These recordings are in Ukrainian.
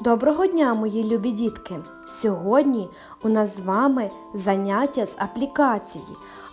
Доброго дня, мої любі дітки! Сьогодні у нас з вами заняття з аплікації.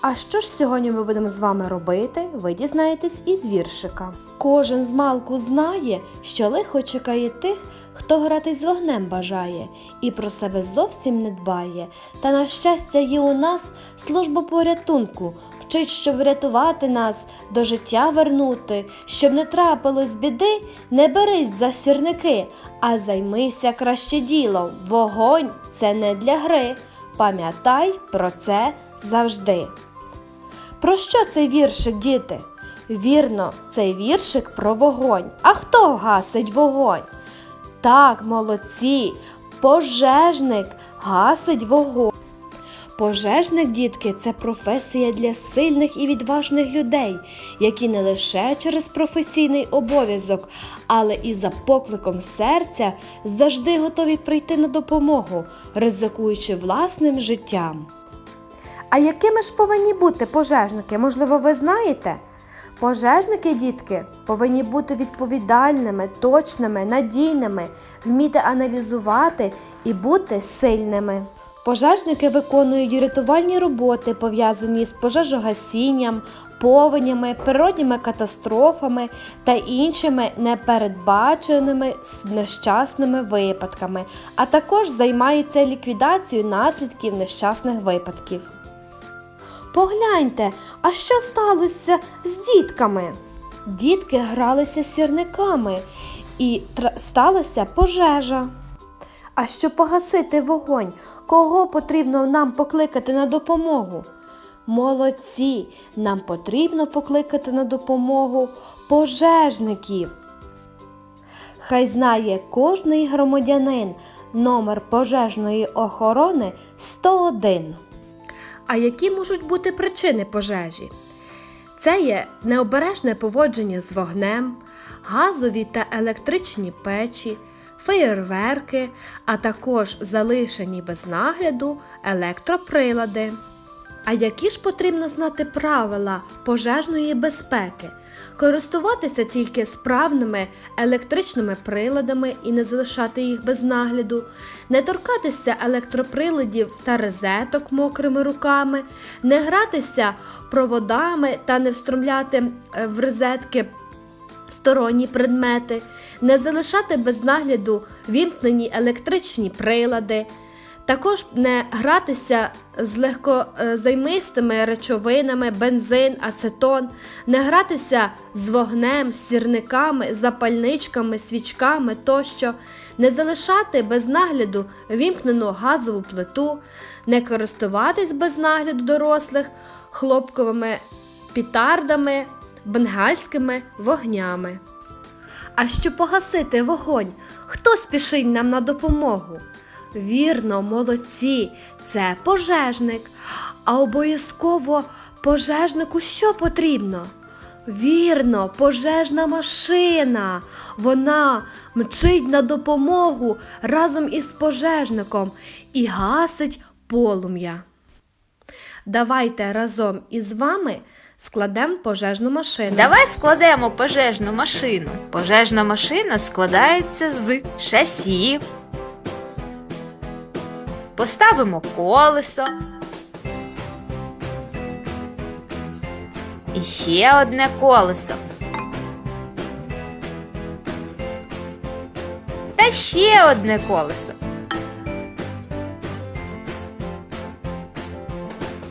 А що ж сьогодні ми будемо з вами робити, ви дізнаєтесь із віршика. Кожен з малку знає, що лихо чекає тих, хто грати з вогнем бажає і про себе зовсім не дбає. Та на щастя є у нас служба порятунку, вчить, щоб врятувати нас, до життя вернути, щоб не трапилось біди, не берись за сірники, а займися краще ділом. Вогонь це не для гри. Пам'ятай про це завжди. Про що цей віршик, діти? Вірно, цей віршик про вогонь. А хто гасить вогонь? Так, молодці, пожежник гасить вогонь. Пожежник, дітки, це професія для сильних і відважних людей, які не лише через професійний обов'язок, але і за покликом серця завжди готові прийти на допомогу, ризикуючи власним життям. А якими ж повинні бути пожежники? Можливо, ви знаєте? Пожежники, дітки, повинні бути відповідальними, точними, надійними, вміти аналізувати і бути сильними. Пожежники виконують рятувальні роботи, пов'язані з пожежогасінням, повенями, природніми катастрофами та іншими непередбаченими нещасними випадками, а також займаються ліквідацією наслідків нещасних випадків. Погляньте, а що сталося з дітками? Дітки гралися сірниками і сталася пожежа. А щоб погасити вогонь, кого потрібно нам покликати на допомогу? Молодці, нам потрібно покликати на допомогу пожежників. Хай знає кожний громадянин номер пожежної охорони 101. А які можуть бути причини пожежі? Це є необережне поводження з вогнем, газові та електричні печі, феєрверки, а також залишені без нагляду електроприлади. А які ж потрібно знати правила пожежної безпеки? Користуватися тільки справними електричними приладами і не залишати їх без нагляду, не торкатися електроприладів та розеток мокрими руками, не гратися проводами та не встромляти е, в розетки сторонні предмети, не залишати без нагляду вімкнені електричні прилади, також не гратися з легкозаймистими речовинами, бензин, ацетон, не гратися з вогнем, сірниками, запальничками, свічками тощо, не залишати без нагляду вімкнену газову плиту, не користуватись без нагляду дорослих хлопковими пітардами, бенгальськими вогнями. А щоб погасити вогонь, хто спішить нам на допомогу? Вірно, молодці, це пожежник. А обов'язково пожежнику що потрібно? Вірно, пожежна машина. Вона мчить на допомогу разом із пожежником і гасить полум'я. Давайте разом із вами складемо пожежну машину. Давай складемо пожежну машину. Пожежна машина складається з шасі. Поставимо колесо. І ще одне колесо. Та ще одне колесо.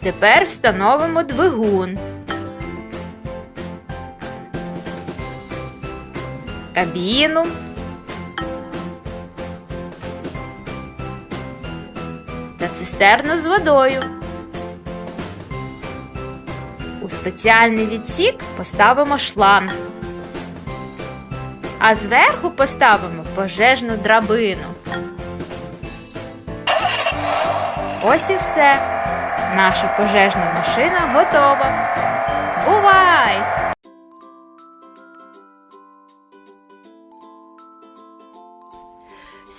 Тепер встановимо двигун. кабіну. Цистерну з водою. У спеціальний відсік поставимо шланг. А зверху поставимо пожежну драбину. Ось і все. Наша пожежна машина готова. Бувай!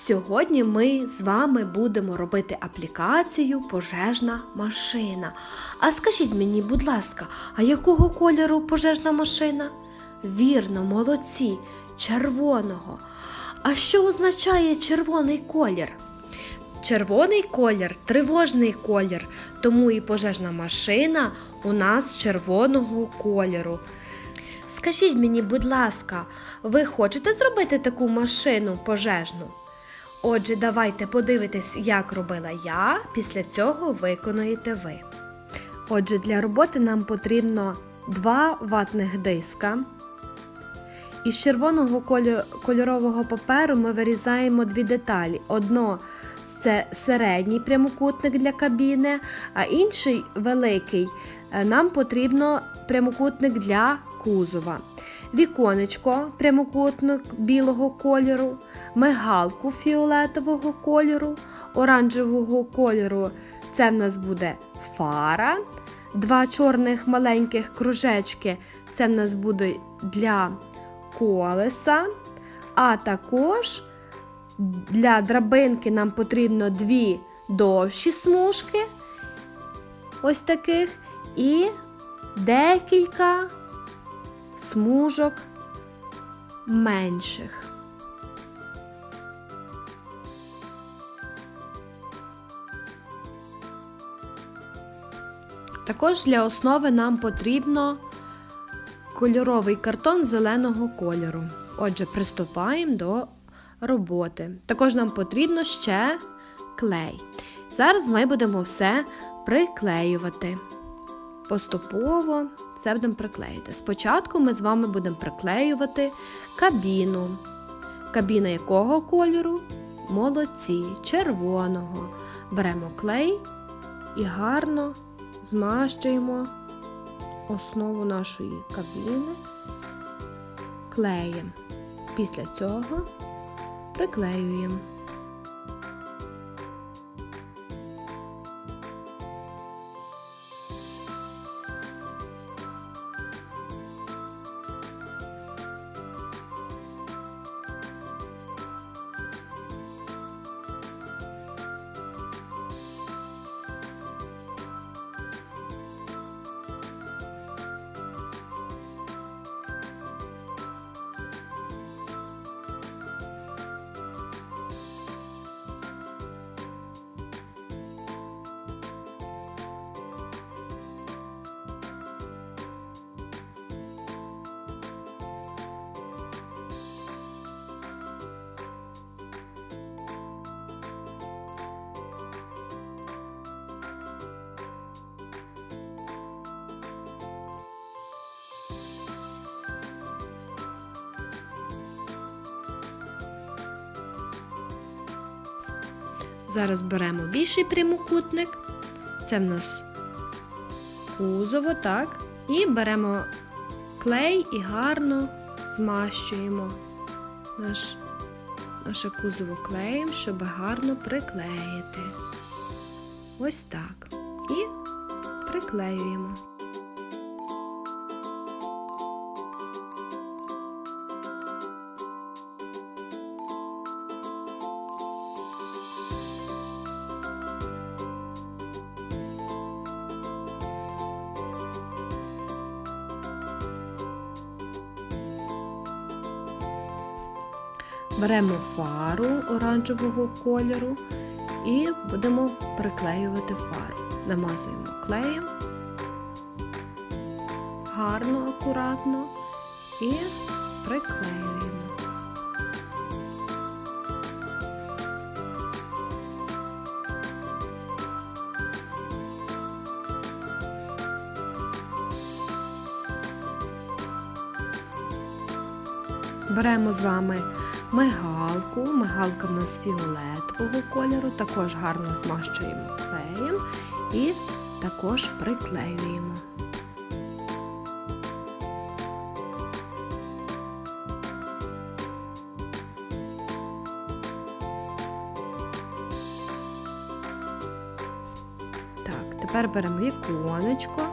Сьогодні ми з вами будемо робити аплікацію пожежна машина. А скажіть мені, будь ласка, а якого кольору пожежна машина? Вірно, молодці, червоного. А що означає червоний колір? Червоний колір тривожний колір, тому і пожежна машина у нас червоного кольору. Скажіть мені, будь ласка, ви хочете зробити таку машину пожежну? Отже, давайте подивитись, як робила я, після цього виконуєте ви. Отже, для роботи нам потрібно два ватних диска. Із червоного кольорового паперу ми вирізаємо дві деталі. Одно це середній прямокутник для кабіни, а інший великий е, нам потрібно прямокутник для кузова. Віконечко, прямокутник білого кольору, мигалку фіолетового кольору, оранжевого кольору. Це в нас буде фара, два чорних маленьких кружечки. Це в нас буде для колеса, а також для драбинки нам потрібно дві довші смужки, ось таких, і декілька смужок менших. Також для основи нам потрібно кольоровий картон зеленого кольору. Отже, приступаємо до роботи. Також нам потрібно ще клей. Зараз ми будемо все приклеювати. Поступово це будемо приклеїти. Спочатку ми з вами будемо приклеювати кабіну. Кабіна якого кольору? Молодці, червоного. Беремо клей і гарно змащуємо основу нашої кабіни клеєм. Після цього приклеюємо. Зараз беремо більший прямокутник. Це в нас кузово, так? І беремо клей і гарно змащуємо наш, наше кузово клеєм, щоб гарно приклеїти. Ось так. І приклеюємо. Беремо фару оранжевого кольору і будемо приклеювати фару. Намазуємо клеєм гарно, акуратно і приклеюємо. Беремо з вами мигалку. Мигалка в нас фіолетового кольору, також гарно змащуємо клеєм і також приклеюємо. Так, тепер беремо віконечко,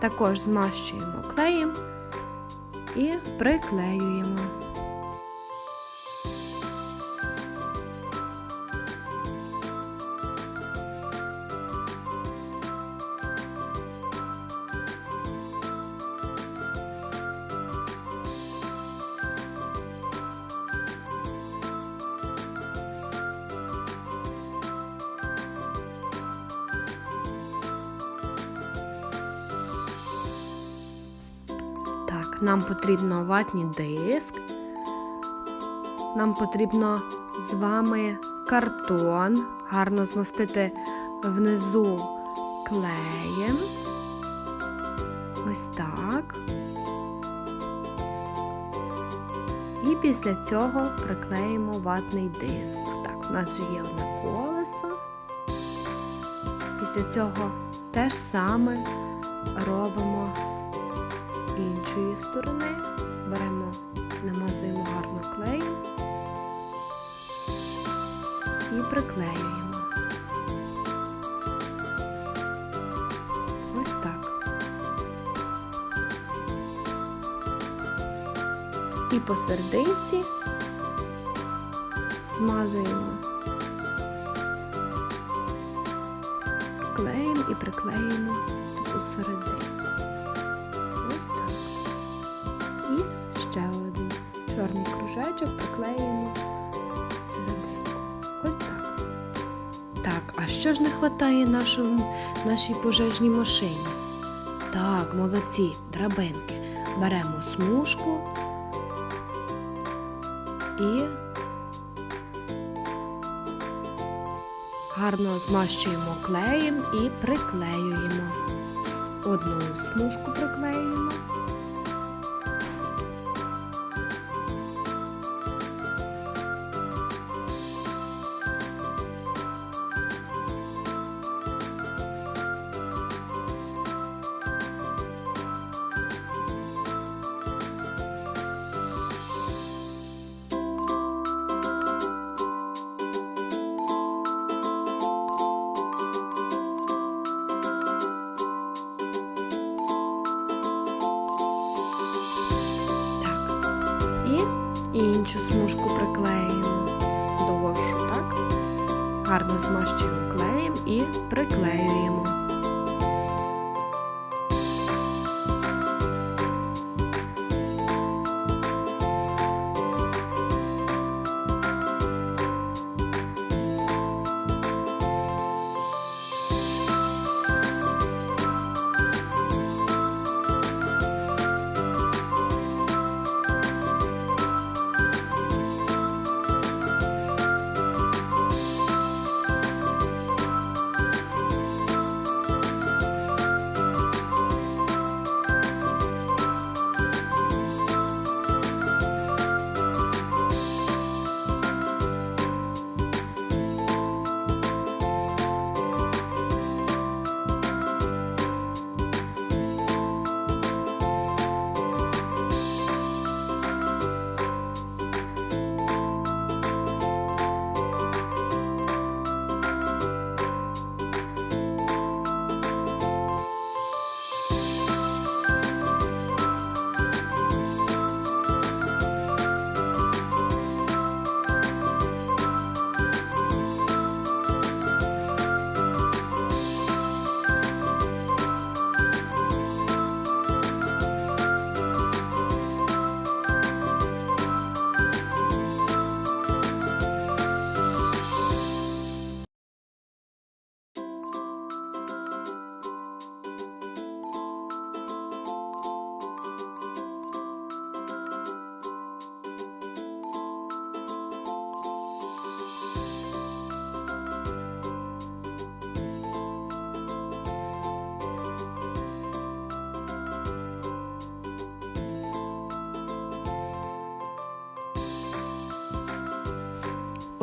також змащуємо клеєм і приклеюємо. Так, нам потрібно ватний диск. Нам потрібно з вами картон. Гарно змастити внизу клеєм. Ось так. І після цього приклеїмо ватний диск. Так, у нас вже є одне колесо. Після цього те ж саме робимо з іншої сторони. Беремо, намазуємо гарно клеєм і приклеюємо. Ось так. І посерединці змазуємо клеєм і приклеїмо таку середину. Кружечок серединку. Ось так. Так, а що ж не вистачає нашій пожежній машині? Так, молодці, драбинки. Беремо смужку і гарно змащуємо клеєм і приклеюємо. Одну смужку приклеюємо. Іншу смужку приклеюємо довшу, так? Гарно змащуємо клеєм і приклеюємо.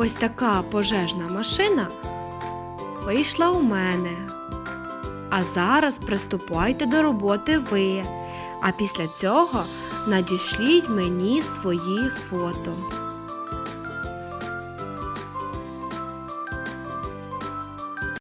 Ось така пожежна машина вийшла у мене. А зараз приступайте до роботи ви. А після цього надішліть мені свої фото.